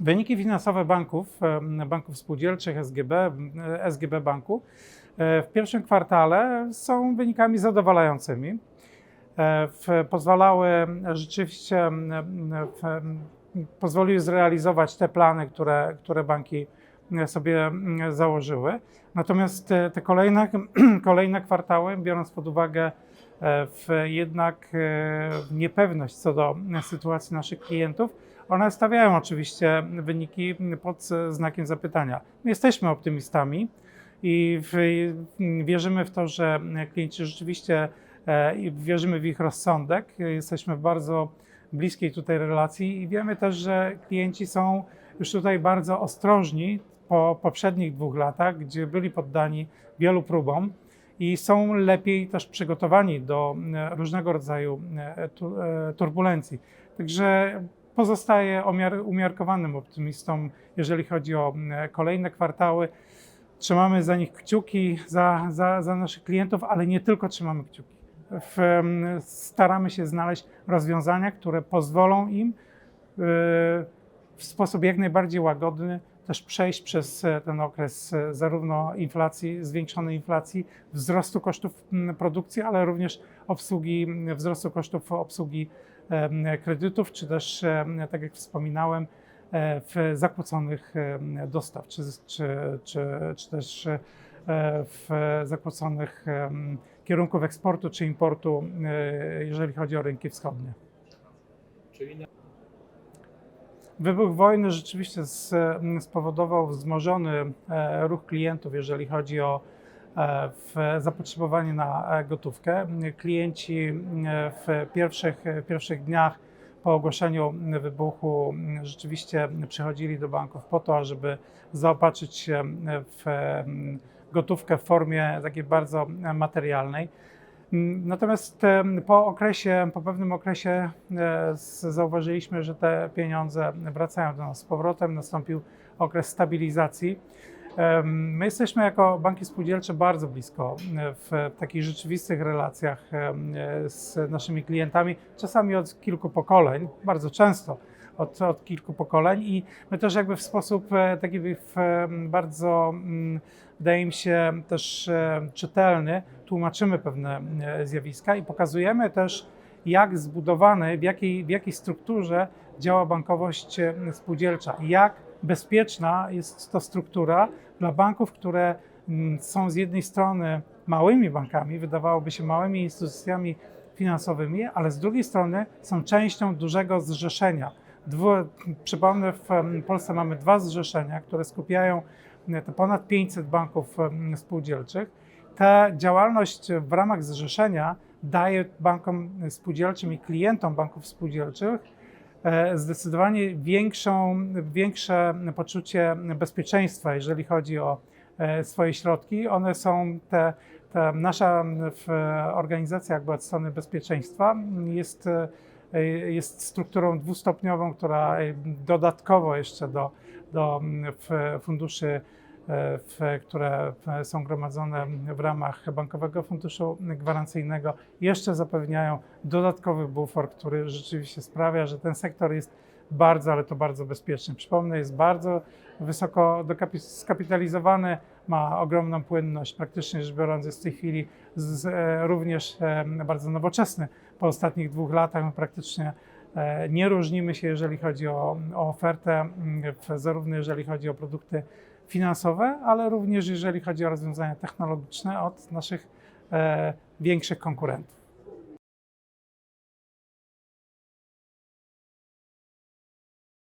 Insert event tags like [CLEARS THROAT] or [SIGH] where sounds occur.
Wyniki finansowe banków, e, banków spółdzielczych SGB, e, SGB Banku e, w pierwszym kwartale są wynikami zadowalającymi. E, Pozwalały rzeczywiście, pozwoliły zrealizować te plany, które, które banki sobie m, założyły. Natomiast te, kolejne, [CLEARS THROAT] kolejne kwartały, biorąc pod uwagę e, w jednak e, niepewność co do sytuacji naszych klientów, one stawiają oczywiście wyniki pod znakiem zapytania. My jesteśmy optymistami i wierzymy w to, że klienci rzeczywiście e, wierzymy w ich rozsądek. Jesteśmy w bardzo bliskiej tutaj relacji i wiemy też, że klienci są już tutaj bardzo ostrożni po poprzednich dwóch latach, gdzie byli poddani wielu próbom i są lepiej też przygotowani do e, różnego rodzaju e, e, turbulencji. Także pozostaję umiar- umiarkowanym optymistą, jeżeli chodzi o kolejne kwartały. Trzymamy za nich kciuki, za, za, za naszych klientów, ale nie tylko trzymamy kciuki. W, staramy się znaleźć rozwiązania, które pozwolą im w sposób jak najbardziej łagodny też przejść przez e, ten okres e, zarówno inflacji, zwiększonej inflacji, wzrostu kosztów produkcji, ale również obsługi, wzrostu kosztów obsługi em, kredytów, czy też, tak jak wspominałem, e, w zakłóconych dostaw, czy, czy, czy, czy też e, w zakłóconych kierunków eksportu czy importu, e, jeżeli chodzi o rynki wschodnie. Wybuch wojny rzeczywiście z- spowodował wzmożony e, ruch klientów, jeżeli chodzi o e, zapotrzebowanie na e, gotówkę. Klienci w pierwszych, pierwszych dniach po ogłoszeniu wybuchu m, rzeczywiście przychodzili do banków po to, żeby zaopatrzyć się w em, gotówkę w formie takiej bardzo materialnej. Mm, Natomiast po okresie, po pewnym okresie e, zauważyliśmy, że te pieniądze wracają do nas z powrotem, nastąpił okres stabilizacji. My jesteśmy jako banki spółdzielcze bardzo blisko e, w takich rzeczywistych relacjach e, z naszymi klientami, czasami od kilku pokoleń, bardzo często od, od kilku pokoleń i my też jakby w sposób e, taki w, bardzo, wydaje mi się, też e, czytelny tłumaczymy pewne e, zjawiska i pokazujemy też, jak zbudowany, w jakiej, w jakiej strukturze działa bankowość spółdzielcza, jak bezpieczna jest to struktura dla banków, które są z jednej strony małymi bankami, wydawałoby się małymi instytucjami finansowymi, ale z drugiej strony są częścią dużego zrzeszenia. Dwu, przypomnę, w Polsce mamy dwa zrzeszenia, które skupiają e, ponad 500 banków spółdzielczych. Ta działalność w ramach zrzeszenia daje bankom spółdzielczym i klientom banków spółdzielczych e, zdecydowanie większą, większe poczucie bezpieczeństwa, jeżeli chodzi o e, swoje środki. One są te, te nasza organizacja jakby od strony bezpieczeństwa jest, jest strukturą dwustopniową, która e, dodatkowo jeszcze do, do w, funduszy e, które są gromadzone w ramach Bankowego Funduszu Gwarancyjnego, jeszcze zapewniają dodatkowy bufor, który rzeczywiście sprawia, że ten sektor jest bardzo, ale to bardzo bezpieczny. Przypomnę, jest bardzo wysoko skapitalizowany, ma ogromną płynność, praktycznie rzecz biorąc jest w tej chwili z, e, również e, bardzo nowoczesny. Po ostatnich dwóch latach my praktycznie e, nie różnimy się, jeżeli chodzi o, o ofertę, w, zarówno jeżeli chodzi o produkty finansowe, ale również jeżeli chodzi o rozwiązania technologiczne od naszych e, większych konkurentów.